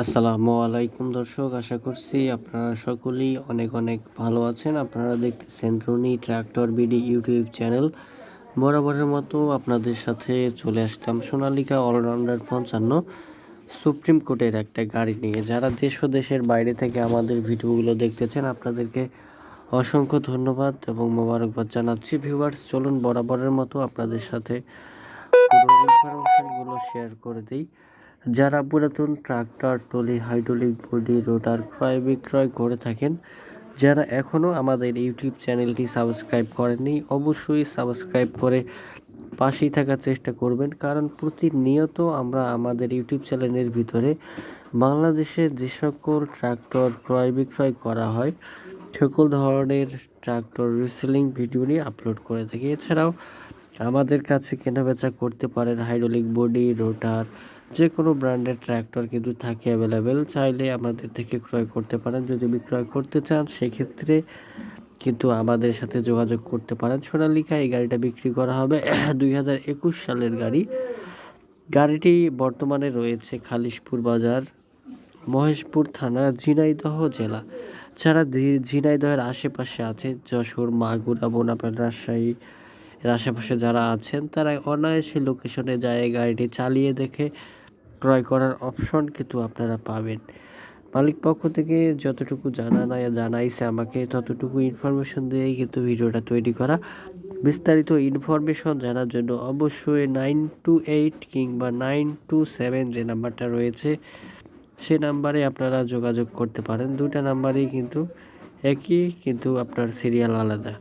আসসালামু আলাইকুম দর্শক, আশা করছি আপনারা সকলেই অনেক অনেক ভালো আছেন। আপনারা দেখতেছেন Runi tractor BD YouTube channel. বরাবরের মতো আপনাদের সাথে চলে আসলাম সোনালিকা অলরাউন্ডার পঞ্চান্ন সুপ্রিম কোর্টের একটা গাড়ি নিয়ে। যারা দেশ ও দেশের বাইরে থেকে আমাদের ভিডিওগুলো দেখতেছেন, আপনাদেরকে অসংখ্য ধন্যবাদ এবং মোবারকবাদ জানাচ্ছি। ভিউয়ার্স, চলুন বরাবরের মতো আপনাদের সাথে ইনফরমেশনগুলো শেয়ার করে দিই। যারা পুরাতন tractor trolley hydraulic body, rotor ক্রয় বিক্রয় করে থাকেন, যারা এখনও আমাদের ইউটিউব চ্যানেলটি সাবস্ক্রাইব করেননি, অবশ্যই সাবস্ক্রাইব করে পাশেই থাকার চেষ্টা করবেন। কারণ প্রতিনিয়ত আমরা আমাদের ইউটিউব চ্যানেলের ভিতরে বাংলাদেশে যে সকল ট্রাক্টর ক্রয় বিক্রয় করা হয়, সকল ধরনের ট্রাক্টর রিসেলিং ভিডিও নিয়ে আপলোড করে থাকি। এছাড়াও আমাদের কাছে কেনাবেচা করতে পারেন হাইড্রোলিক বডি, রোটার যে কোনো ব্র্যান্ডের ট্র্যাক্টর কিন্তু থাকে অ্যাভেলেবেল চাইলে আমাদের থেকে ক্রয় করতে পারেন। যদি বিক্রয় করতে চান, সেক্ষেত্রে কিন্তু আমাদের সাথে যোগাযোগ করতে পারেন। সোনালিকা এই গাড়িটা বিক্রি করা হবে দুই হাজার একুশ সালের গাড়ি। গাড়িটি বর্তমানে রয়েছে খালিশপুর বাজার, মহেশপুর থানা, ঝিনাইদহ জেলা। যারা ঝিনাইদহের আশেপাশে আছে, যশোর, মাগুরা বোনাপেল রাজশাহী এর আশেপাশে যারা আছেন, তারা অনায়াসে লোকেশনে যায়, গাড়িটি চালিয়ে দেখে ক্রয় করার অপশন কিন্তু আপনারা পাবেন। মালিক পক্ষ থেকে যতটুকু জানা নাই জানাইছে আমাকে, ততটুকু ইনফরমেশন দিয়েই কিন্তু ভিডিওটা তৈরি করা। বিস্তারিত ইনফরমেশন জানার জন্য অবশ্যই নাইন টু এইট কিংবা নাইন টু সেভেন যে নাম্বারটা রয়েছে, সে নাম্বারে আপনারা যোগাযোগ করতে পারেন। দুটা নাম্বারই কিন্তু একই, কিন্তু আপনার সিরিয়াল আলাদা।